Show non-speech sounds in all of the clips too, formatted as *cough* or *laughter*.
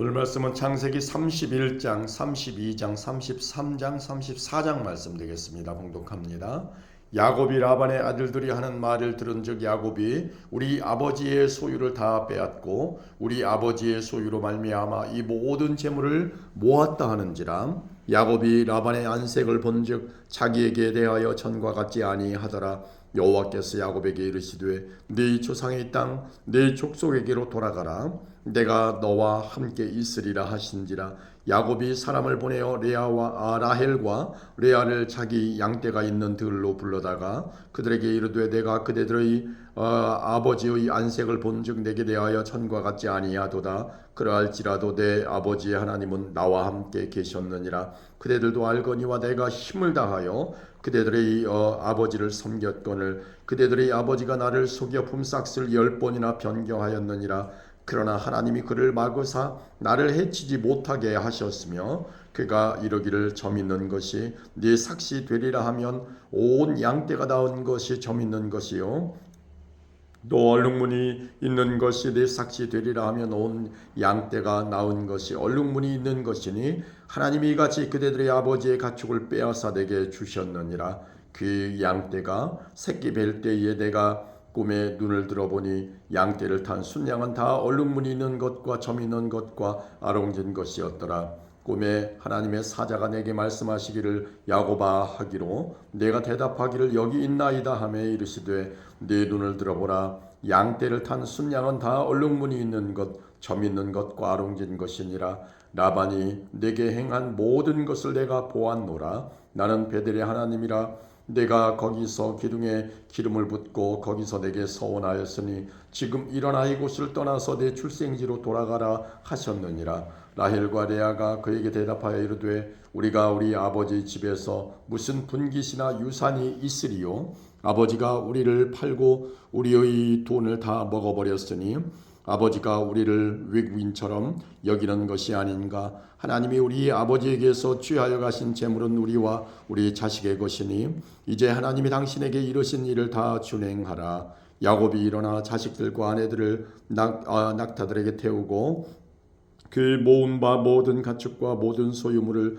오늘 말씀은 창세기 31장, 32장, 33장, 34장 말씀 되겠습니다. 봉독합니다. 야곱이 라반의 아들들이 하는 말을 들은즉 야곱이 우리 아버지의 소유를 다 빼앗고 우리 아버지의 소유로 말미암아 이 모든 재물을 모았다 하는지라 야곱이 라반의 안색을 본즉 자기에게 대하여 전과 같지 아니하더라 여호와께서 야곱에게 이르시되 네 조상의 땅 네 족속에게로 돌아가라 내가 너와 함께 있으리라 하신지라. 야곱이 사람을 보내어 레아와 아, 라헬과 레아를 자기 양떼가 있는 들로 불러다가 그들에게 이르되 내가 그대들의 어, 아버지의 안색을 본즉 내게 대하여 천과 같지 아니하도다. 그러할지라도 내 아버지의 하나님은 나와 함께 계셨느니라. 그대들도 알거니와 내가 힘을 다하여 그대들의 어, 아버지를 섬겼거늘 그대들의 아버지가 나를 속여 품삯을 열 번이나 변경하였느니라 그러나 하나님이 그를 막으사 나를 해치지 못하게 하셨으며 그가 이르기를 점 있는 것이 네 삭시 되리라 하면 온 양떼가 낳은 것이 점 있는 것이요. 또 얼룩무늬 있는 것이 내 삭시 되리라 하면 온 양떼가 나온 것이 얼룩무늬 있는 것이니 하나님이 같이 그대들의 아버지의 가축을 빼앗아 내게 주셨느니라. 그 양떼가 새끼 뵐 때에 내가 꿈에 눈을 들어보니 양떼를 탄 순양은 다 얼룩무늬 있는 것과 점 있는 것과 아롱진 것이었더라. 꿈에 하나님의 사자가 내게 말씀하시기를 야고바 하기로 내가 대답하기를 여기 있나이다 하매 이르시되 네 눈을 들어보라. 양떼를 탄 순양은 다 얼룩무늬 있는 것, 점 있는 것과 아롱진 것이니라. 라반이 내게 행한 모든 것을 내가 보았노라. 나는 베델의 하나님이라 내가 거기서 기둥에 기름을 붓고 거기서 내게 서원하였으니 지금 일어나 이곳을 떠나서 내 출생지로 돌아가라 하셨느니라. 라헬과 레아가 그에게 대답하여 이르되 우리가 우리 아버지 집에서 무슨 분깃이나 유산이 있으리요? 아버지가 우리를 팔고 우리의 돈을 다 먹어버렸으니 아버지가 우리를 외국인처럼 여기는 것이 아닌가 하나님이 우리 아버지에게서 취하여 가신 재물은 우리와 우리 자식의 것이니 이제 하나님이 당신에게 이르신 일을 다 준행하라. 야곱이 일어나 자식들과 아내들을 낙, 아, 낙타들에게 태우고 그 모은 바 모든 가축과 모든 소유물을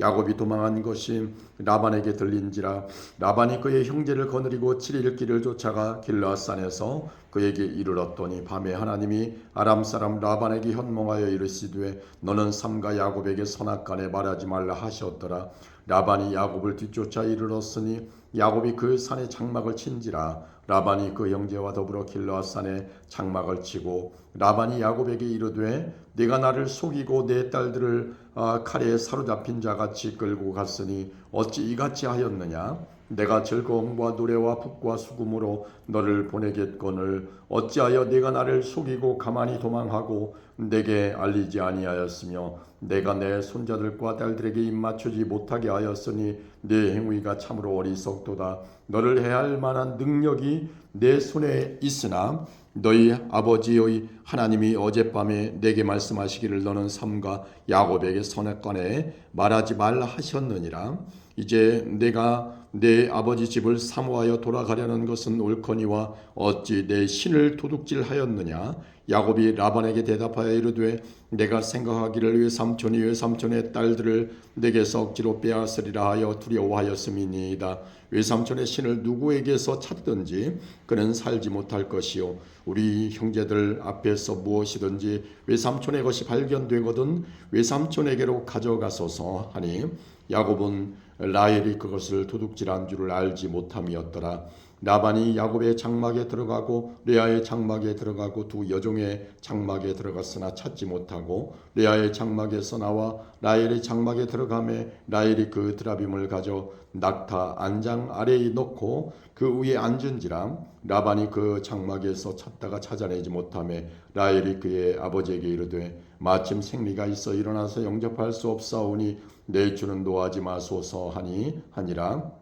야곱이 도망한 것이 라반에게 들린지라 라반이 그의 형제를 거느리고 7일 길을 쫓아가 길라산에서 그에게 이르렀더니 밤에 하나님이 아람 사람 라반에게 현몽하여 이르시되 너는 삼가 야곱에게 선악간에 말하지 말라 하셨더라. 라반이 야곱을 뒤쫓아 이르렀으니 야곱이 그 산에 장막을 친지라 라반이 그 형제와 더불어 길라산에 장막을 치고 라반이 야곱에게 이르되 네가 나를 속이고 내 딸들을 아, 칼에 사로잡힌 자같이 끌고 갔으니 어찌 이같이 하였느냐? 내가 즐거움과 노래와 북과 수금으로 너를 보내겠거늘 어찌하여 네가 나를 속이고 가만히 도망하고 내게 알리지 아니하였으며 내가 내 손자들과 딸들에게 입맞추지 못하게 하였으니 네 행위가 참으로 어리석도다. 너를 해할 만한 능력이 내 손에 있으나 너희 아버지의 하나님이 어젯밤에 내게 말씀하시기를 너는 삼가 야곱에게 선악간에 말하지 말라 하셨느니라. 이제 내가 내 아버지 집을 사모하여 돌아가려는 것은 옳거니와 어찌 내 신을 도둑질하였느냐 야곱이 라반에게 대답하여 이르되 내가 생각하기를 외삼촌이 외삼촌의 딸들을 내게서 억지로 빼앗으리라 하여 두려워하였음이니이다. 외삼촌의 신을 누구에게서 찾든지 그는 살지 못할 것이요. 우리 형제들 앞에서 무엇이든지 외삼촌의 것이 발견되거든 외삼촌에게로 가져가소서 하니 야곱은 라헬이 그것을 도둑질한 줄을 알지 못함이었더라. 라반이 야곱의 장막에 들어가고 레아의 장막에 들어가고 두 여종의 장막에 들어갔으나 찾지 못하고 레아의 장막에서 나와 라헬의 장막에 들어가매 라헬이 그 드라빔을 가져 낙타 안장 아래에 놓고 그 위에 앉은지라 라반이 그 장막에서 찾다가 찾아내지 못하매 라헬이 그의 아버지에게 이르되 마침 생리가 있어 일어나서 영접할 수 없사오니 내 주는 노하지 마소서 하니 하니라.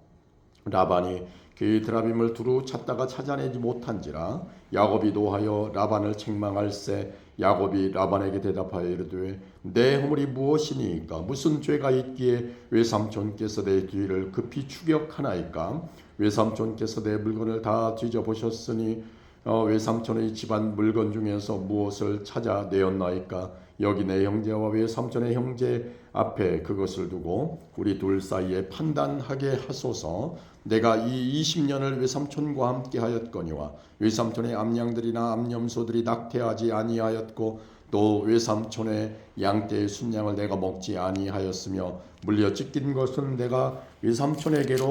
라반이 그의 드라빔을 두루 찾다가 찾아내지 못한지라 야곱이 노하여 라반을 책망할세 야곱이 라반에게 대답하여 이르되 내 허물이 무엇이니까? 무슨 죄가 있기에 외삼촌께서 내 뒤를 급히 추격하나이까? 외삼촌께서 내 물건을 다 뒤져보셨으니 어, 외삼촌의 집안 물건 중에서 무엇을 찾아 내었나이까? 여기 내 형제와 외삼촌의 형제 앞에 그것을 두고 우리 둘 사이에 판단하게 하소서. 내가 이 20년을 외삼촌과 함께 하였거니와 외삼촌의 암양들이나 암염소들이 낙태하지 아니하였고 또 외삼촌의 양떼의 순양을 내가 먹지 아니하였으며 물려 찢긴 것은 내가 외삼촌에게로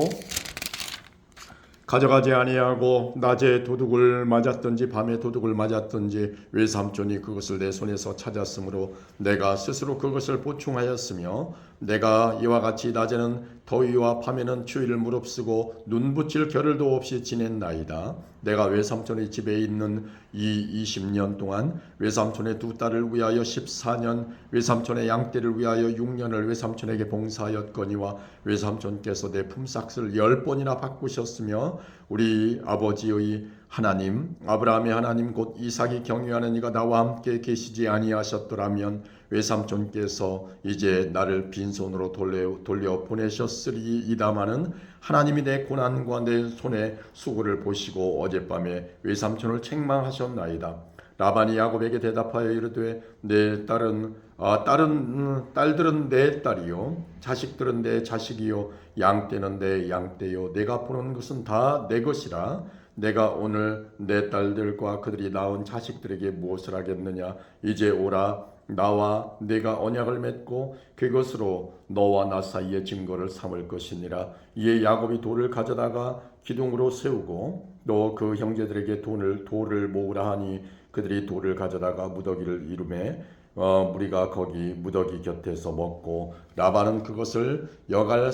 가져가지 아니하고 낮에 도둑을 맞았든지 밤에 도둑을 맞았든지 외삼촌이 그것을 내 손에서 찾았으므로 내가 스스로 그것을 보충하였으며 내가 이와 같이 낮에는 더위와 밤에는 추위를 무릅쓰고 눈 붙일 겨를도 없이 지냈나이다. 내가 외삼촌의 집에 있는 이 20년 동안 외삼촌의 두 딸을 위하여 14년, 외삼촌의 양떼를 위하여 6년을 외삼촌에게 봉사하였거니와 외삼촌께서 내 품삯을 열 번이나 바꾸셨으며 우리 아버지의 하나님 아브라함의 하나님 곧 이삭이 경유하는 이가 나와 함께 계시지 아니하셨더라면 외삼촌께서 이제 나를 빈손으로 돌려, 돌려 보내셨으리이다마는 하나님이 내 고난과 내 손의 수고를 보시고 어젯밤에 외삼촌을 책망하셨나이다. 라반이 야곱에게 대답하여 이르되 내 딸은 아, 딸은 음, 딸들은 내 딸이요. 자식들은 내 자식이요. 양떼는 내 양떼요. 내가 보는 것은 다 내 것이라 내가 오늘 내 딸들과 그들이 낳은 자식들에게 무엇을 하겠느냐? 이제 오라. 나와 내가 언약을 맺고 그것으로 너와 나 사이의 증거를 삼을 것이니라. 이에 야곱이 돌을 가져다가 기둥으로 세우고 또 그 형제들에게 돈을 돌을 모으라 하니 그들이 돌을 가져다가 무더기를 이루매 어, 무리가 거기 무더기 곁에서 먹고 라반은 그것을 여갈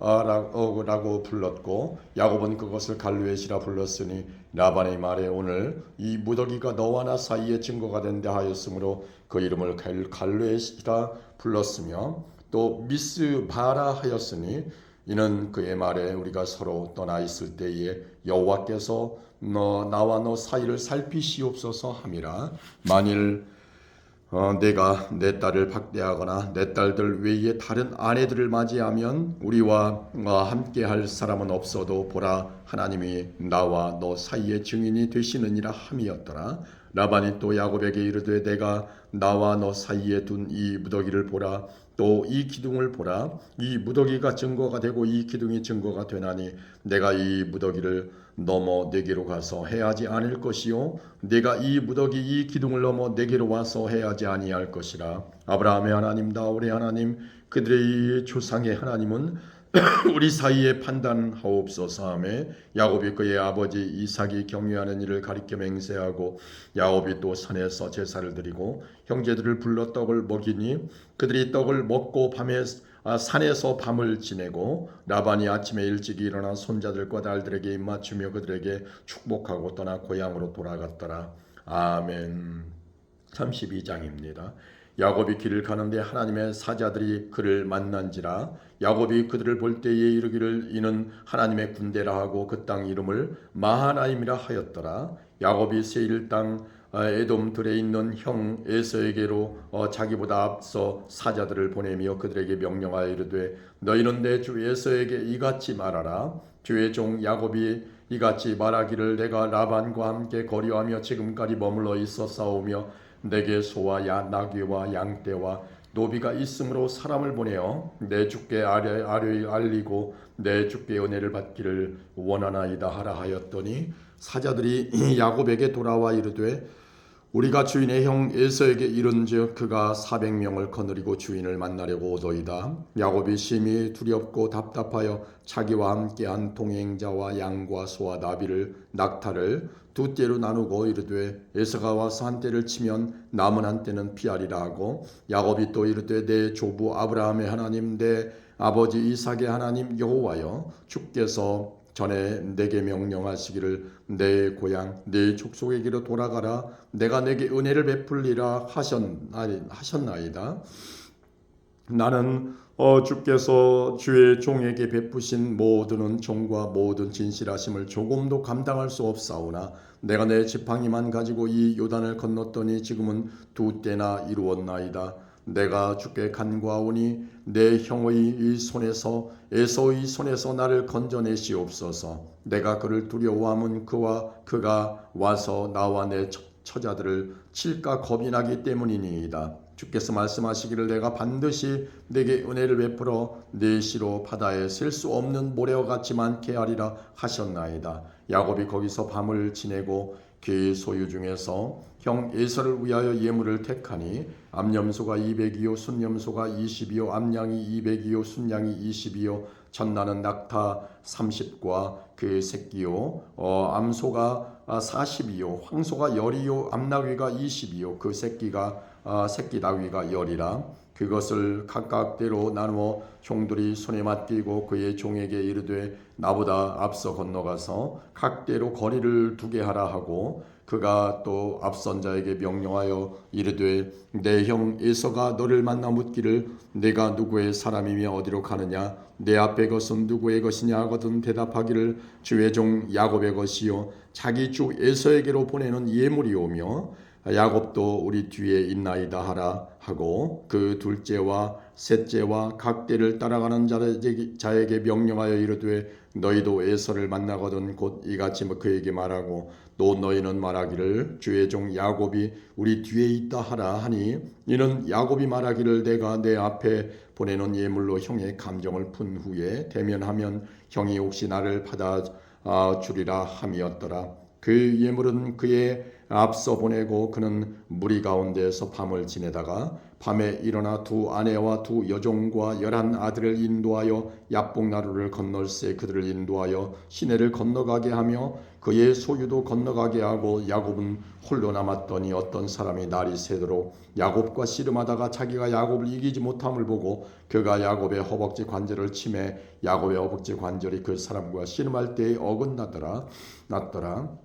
사두다라고 불렀고 야곱은 그것을 갈루엣이라 불렀으니 라반의 말에 오늘 이 무더기가 너와 나 사이의 증거가 된다 하였으므로 그 이름을 갈- 갈루엣이라 불렀으며 또 미스바라 하였으니 이는 그의 말에 우리가 서로 떠나 있을 때에 여호와께서 너 나와 너 사이를 살피시옵소서 함이라. 만일 어, 내가 내 딸을 박대하거나 내 딸들 외에 다른 아내들을 맞이하면 우리와 어, 함께할 사람은 없어도 보라 하나님이 나와 너 사이의 증인이 되시느니라 함이었더라. 라반이 또 야곱에게 이르되 내가 나와 너 사이에 둔 이 무더기를 보라. 또 이 기둥을 보라. 이 무더기가 증거가 되고 이 기둥이 증거가 되나니 내가 이 무더기를 넘어 내게로 가서 해하지 않을 것이요. 내가 이 무더기 이 기둥을 넘어 내게로 와서 해하지 아니할 것이라. 아브라함의 하나님 다울의 하나님 그들의 조상의 하나님은 *clears throat* 우리 사이에 판단하옵소서 하매 야곱이 그의 아버지 이삭이 경유하는 일을 가리켜 맹세하고 야곱이 또 산에서 제사를 드리고 형제들을 불러 떡을 먹이니 그들이 떡을 먹고 밤에 아, 산에서 밤을 지내고 라반이 아침에 일찍 일어나 손자들과 딸들에게 입맞추며 그들에게 축복하고 떠나 고향으로 돌아갔더라. 아멘. 32장입니다. 야곱이 길을 가는데 하나님의 사자들이 그를 만난지라 야곱이 그들을 볼 때에 이르기를 이는 하나님의 군대라 하고 그 땅 이름을 마하나임이라 하였더라 야곱이 세일 땅 아, 에돔들에 있는 형 에서에게로 어, 자기보다 앞서 사자들을 보내며 그들에게 명령하여 이르되 너희는 내 주 에서에게 이같이 말하라. 주의 종 야곱이 이같이 말하기를 내가 라반과 함께 거리하며 지금까지 머물러 있어 싸우며 내게 소와 야 나귀와 양떼와 노비가 있으므로 사람을 보내어 내 주께 아뢰 아뢰 알리고 내 주께 은혜를 받기를 원하나이다 하라 하였더니 사자들이 *clears throat* 야곱에게 돌아와 이르되 우리가 주인의 형 에서에게 이른즉 그가 400명을 거느리고 주인을 만나려고 오더이다. 야곱이 심히 두렵고 답답하여 자기와 함께한 동행자와 양과 소와 나비를 낙타를 두 떼로 나누고 이르되 에서가 와서 한 떼를 치면 남은 한 떼는 피하리라 하고 야곱이 또 이르되 내 조부 아브라함의 하나님 내 아버지 이삭의 하나님 여호와여 주께서 전에 내게 명령하시기를 내 고향 내 족속에게로 돌아가라 내가 내게 은혜를 베풀리라 하셨나이다 나는 어, 주께서 주의 종에게 베푸신 모든 은총과 모든 진실하심을 조금도 감당할 수 없사오나 내가 내 지팡이만 가지고 이 요단을 건넜더니 지금은 두 때나 이루었나이다. 내가 주께 간구하오니 내 형의 이 손에서 에서의 손에서 나를 건져내시옵소서. 내가 그를 두려워함은 그와 그가 와서 나와 내 처- 처자들을 칠까 겁이 나기 때문이니이다. 주께서 말씀하시기를 내가 반드시 내게 은혜를 베풀어 내 시로 바다에 셀 수 없는 모래와 같이 많게 하리라 하셨나이다. 야곱이 거기서 밤을 지내고 그의 소유 중에서 형 에서를 위하여 예물을 택하니 암염소가 200이요 순염소가 20이요 암양이 200이요 순양이 20이요 전나는 낙타 30과 그 새끼요 어, 암소가 40이요 황소가 10이요 암나귀가 20이요 그 새끼가 아, 새끼 나귀가 열이라 그것을 각각대로 나누어 종들이 손에 맡기고 그의 종에게 이르되 나보다 앞서 건너가서 각대로 거리를 두게 하라 하고 그가 또 앞선 자에게 명령하여 이르되 내 형 에서가 너를 만나 묻기를 내가 누구의 사람이며 어디로 가느냐? 내 앞에 것은 누구의 것이냐? 하거든 대답하기를 주의 종 야곱의 것이요. 자기 주 에서에게로 보내는 예물이오며 야곱도 우리 뒤에 있나이다 하라 하고 그 둘째와 셋째와 각대를 따라가는 자에게- 명령하여 이르되 너희도 에서를 만나거든 곧 이같이 그에게 말하고 또 너희는 말하기를 주의 종 야곱이 우리 뒤에 있다 하라 하니 이는 야곱이 말하기를 내가 내 앞에 보내는 예물로 형의 감정을 푼 후에 대면하면 형이 혹시 나를 받아 아, 주리라 함이었더라 그 예물은 그의 앞서 보내고 그는 무리 가운데에서 밤을 지내다가 밤에 일어나 두 아내와 두 여종과 열한 아들을 인도하여 야복나루를 건널새 그들을 인도하여 시내를 건너가게 하며 그의 소유도 건너가게 하고 야곱은 홀로 남았더니 어떤 사람이 날이 새도록 야곱과 씨름하다가 자기가 야곱을 이기지 못함을 보고 그가 야곱의 허벅지 관절을 치매 야곱의 허벅지 관절이 그 사람과 씨름할 때에 어긋나더라 났더라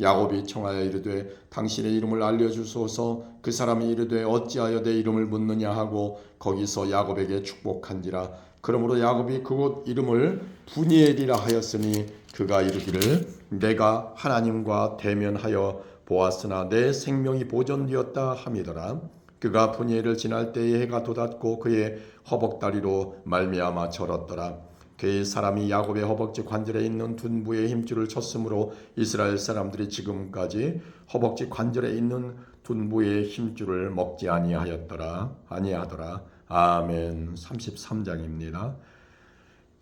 야곱이 청하여 이르되 당신의 이름을 알려주소서. 그 사람이 이르되 어찌하여 내 이름을 묻느냐 하고 거기서 야곱에게 축복한지라. 그러므로 야곱이 그곳 이름을 분이엘이라 하였으니 그가 이르기를 내가 하나님과 대면하여 보았으나 내 생명이 보존되었다 함이더라. 그가 분이엘을 지날 때에 해가 돋았고 그의 허벅다리로 말미암아 절었더라 그의 사람이 야곱의 허벅지 관절에 있는 둔부의 힘줄을 쳤으므로 이스라엘 사람들이 지금까지 허벅지 관절에 있는 둔부의 힘줄을 먹지 아니하였더라. 아니하더라. 아멘. 33장입니다.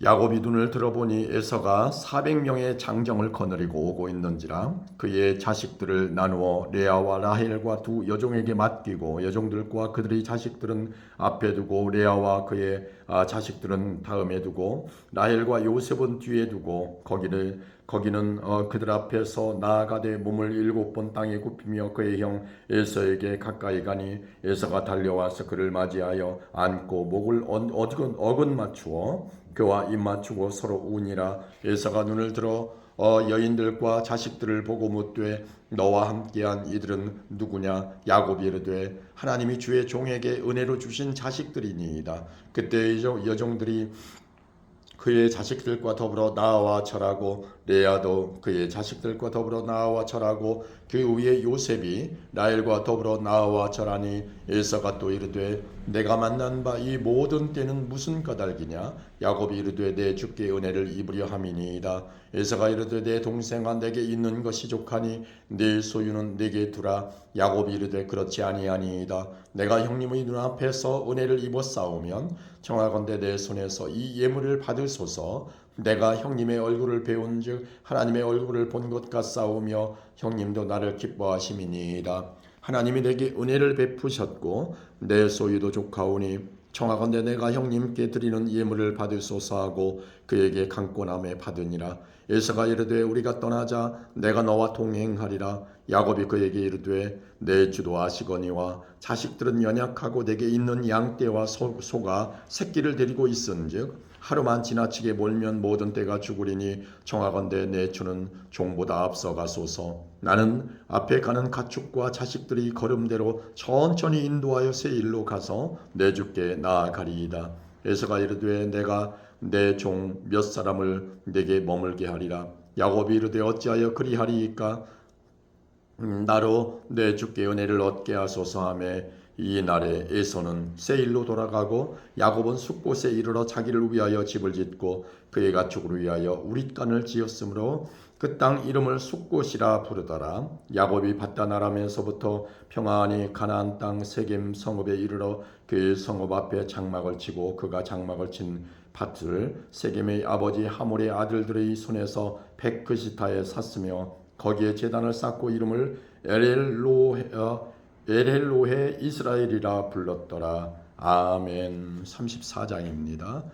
야곱이 눈을 들어보니 에서가 400명의 장정을 거느리고 오고 있는지라 그의 자식들을 나누어 레아와 라헬과 두 여종에게 맡기고 여종들과 그들의 자식들은 앞에 두고 레아와 그의 아, 자식들은 다음에 두고 라헬과 요셉은 뒤에 두고 거기를 거기는 어, 그들 앞에서 나아가되 몸을 일곱 번 땅에 굽히며 그의 형 에서에게 가까이 가니 에서가 달려와서 그를 맞이하여 안고 목을 어, 어근 어근 맞추어 그와 입 맞추고 서로 우니라. 에서가 눈을 들어 어, 여인들과 자식들을 보고 묻되 너와 함께한 이들은 누구냐? 야곱이 이르되 하나님이 주의 종에게 은혜로 주신 자식들이니이다. 그때 여종- 여종들이 그의 자식들과 더불어 나와 절하고 레아도 그의 자식들과 더불어 나와 절하고 그 위에 요셉이 라헬과 더불어 나와 절하니 에서가 또 이르되 내가 만난 바 이 모든 때는 무슨 까닭이냐? 야곱이 이르되 내 주께 은혜를 입으려 함이니이다. 에서가 이르되 내 동생아 내게 있는 것이 족하니 내 소유는 내게 두라. 야곱이 이르되 그렇지 아니하니이다. 내가 형님의 눈앞에서 은혜를 입어 싸우면 청하건대 내 손에서 이 예물을 받으소서. 내가 형님의 얼굴을 배운즉 하나님의 얼굴을 본 것 같사오며 형님도 나를 기뻐하심이니이다 하나님이 내게 은혜를 베푸셨고 내 소유도 족하오니 청하건대 내가 형님께 드리는 예물을 받으소서 하고 그에게 강권함에 받으니라. 에서가 이르되 우리가 떠나자 내가 너와 동행하리라. 야곱이 그에게 이르되 내 주도 아시거니와 자식들은 연약하고 내게 있는 양떼와 소, 소가 새끼를 데리고 있은즉 하루만 지나치게 몰면 모든 때가 죽으리니 정하건대 내 주는 종보다 앞서 가소서. 나는 앞에 가는 가축과 자식들이 걸음대로 천천히 인도하여 새 일로 가서 내 주께 나아가리이다. 에서가 이르되 내가 내 종 몇 사람을 내게 머물게 하리라. 야곱이 이르되 어찌하여 그리하리이까? 음, 나로 내 주께 은혜를 얻게 하소서 하며 이 날에 에서는 세일로 돌아가고 야곱은 숫곳에 이르러 자기를 위하여 집을 짓고 그의 가축을 위하여 우릿간을 지었으므로 그 땅 이름을 숫곳이라 부르더라. 야곱이 바다나라면서부터 평안히 가나안 땅 세겜 성읍에 이르러 그 성읍 앞에 장막을 치고 그가 장막을 친 밭을 세겜의 아버지 하몰의 아들들의 손에서 백그시타에 샀으며 거기에 제단을 쌓고 이름을 어, 에렐로헤 이스라엘이라 불렀더라. 아멘. 34장입니다.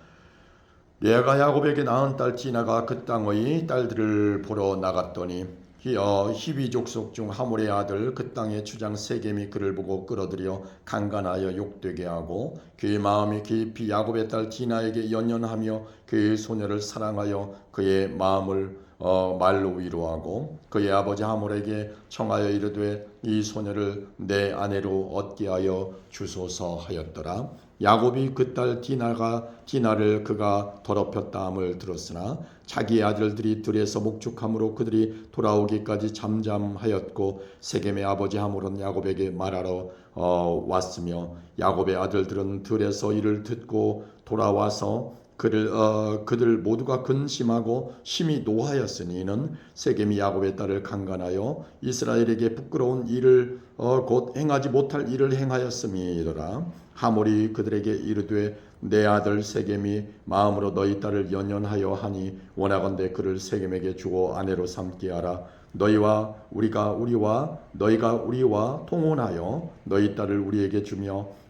레아가 야곱에게 낳은 딸 디나가 그 땅의 딸들을 보러 나갔더니 히어 히비 족속 중 하몰의 아들 그 땅의 주장 세겜이 그를 보고 끌어들여 강간하여 욕되게 하고 그의 마음이 깊이 야곱의 딸 디나에게 연연하며 그의 소녀를 사랑하여 그의 마음을 어, 말로 위로하고 그의 아버지 하몰에게 청하여 이르되 이 소녀를 내 아내로 얻게 하여 주소서 하였더라. 야곱이 그 딸 디나가 디나를 그가 더럽혔다함을 들었으나 자기 아들들이 들에서 목축함으로 그들이 돌아오기까지 잠잠하였고 세겜의 아버지 하몰은 야곱에게 말하러 어, 왔으며 야곱의 아들들은 들에서 이를 듣고 돌아와서 그를 어, 그들 모두가 근심하고 심히 노하였으니 이는 세겜이 야곱의 딸을 강간하여 이스라엘에게 부끄러운 일을 어, 곧 행하지 못할 일을 행하였음이더라. 하몰이 그들에게 이르되 내 아들 세겜이 마음으로 너희 딸을 연연하여 하니 원하건대 그를 세겜에게 주고 아내로 삼게 하라. 너희와 우리가 우리와 너희가 우리와 통혼하여 너희 딸을 우리에게 주며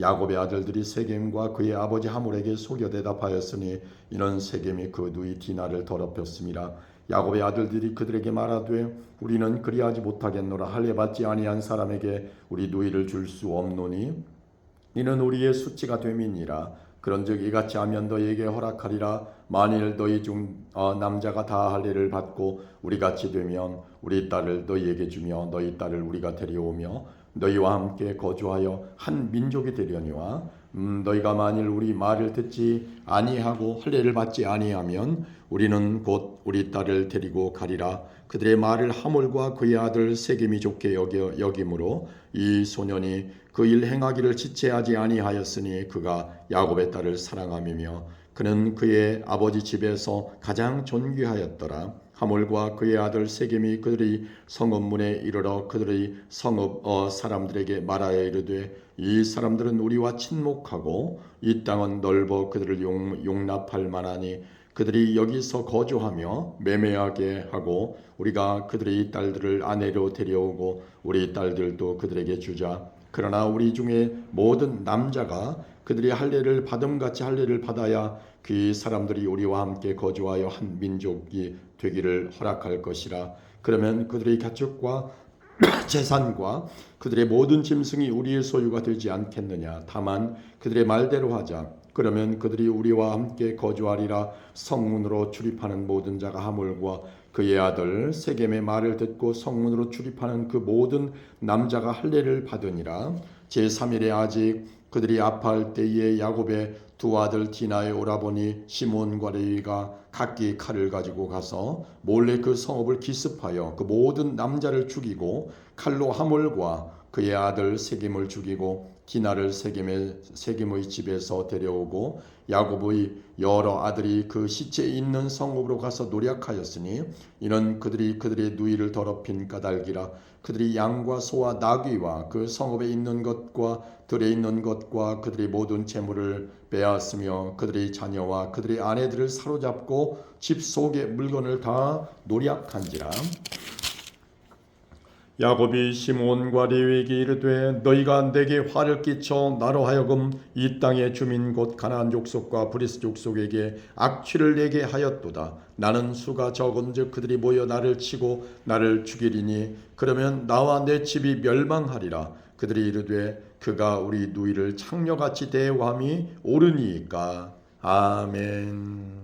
야곱의 아들들이 세겜과 그의 아버지 하몰에게 속여 대답하였으니 이는 세겜이 그 누이 디나를 더럽혔습니다. 야곱의 아들들이 그들에게 말하되 우리는 그리하지 못하겠노라 할례 받지 아니한 사람에게 우리 누이를 줄 수 없노니 이는 우리의 수치가 됨이니라 그런즉 이같이 하면 너희에게 허락하리라 만일 너희 중 어, 남자가 다 할례를 받고 우리 같이 되면 우리 딸을 너희에게 주며 너희 딸을 우리가 데려오며 너희와 함께 거주하여 한 민족이 되려니와 음, 너희가 만일 우리 말을 듣지 아니하고 할례를 받지 아니하면 우리는 곧 우리 딸을 데리고 가리라 그들의 말을 하몰과 그의 아들 세겜이 좋게 여겨 여김으로 이 소년이 그 일 행하기를 지체하지 아니하였으니 그가 야곱의 딸을 사랑함이며 그는 그의 아버지 집에서 가장 존귀하였더라. 하몰과 그의 아들 세겜이 그들이 성읍문에 이르러 그들의 성읍 어, 사람들에게 말하여 이르되 이 사람들은 우리와 친목하고 이 땅은 넓어 그들을 용, 용납할 만하니 그들이 여기서 거주하며 매매하게 하고 우리가 그들의 딸들을 아내로 데려오고 우리 딸들도 그들에게 주자. 그러나 우리 중에 모든 남자가 그들이 할례를 받음같이 할례를 받아야 그 사람들이 우리와 함께 거주하여 한 민족이 되기를 허락할 것이라. 그러면 그들의 가축과 *clears throat* 재산과 그들의 모든 짐승이 우리의 소유가 되지 않겠느냐. 다만 그들의 말대로 하자. 그러면 그들이 우리와 함께 거주하리라. 성문으로 출입하는 모든 자가 하물과 그의 아들 세겜의 말을 듣고 성문으로 출입하는 그 모든 남자가 할례를 받으니라. 제3일에 아직 그들이 아파할 때에 야곱의 두 아들 디나의 오라버니 시몬과 레위가 각기 칼을 가지고 가서 몰래 그 성읍을 기습하여 그 모든 남자를 죽이고 칼로 하몰과 그의 아들 세겜을 죽이고 디나를 세겜의 세겜의 집에서 데려오고 야곱의 여러 아들이 그 시체 있는 성읍으로 가서 노력하였으니 이는 그들이 그들의 누이를 더럽힌 까닭이라 그들이 양과 소와 나귀와 그 성읍에 있는 것과 들에 있는 것과 그들의 모든 재물을 빼앗으며 그들의 자녀와 그들의 아내들을 사로잡고 집 속의 물건을 다 노략한지라 야곱이 시몬과 레위에게 이르되 너희가 내게 화를 끼쳐 나로 하여금 이 땅의 주민 곧 가나안 족속과 브리스 족속에게 악취를 내게 하였도다. 나는 수가 적은즉 그들이 모여 나를 치고 나를 죽이리니 그러면 나와 내 집이 멸망하리라. 그들이 이르되 그가 우리 누이를 창녀같이 대우함이 옳으니까. 아멘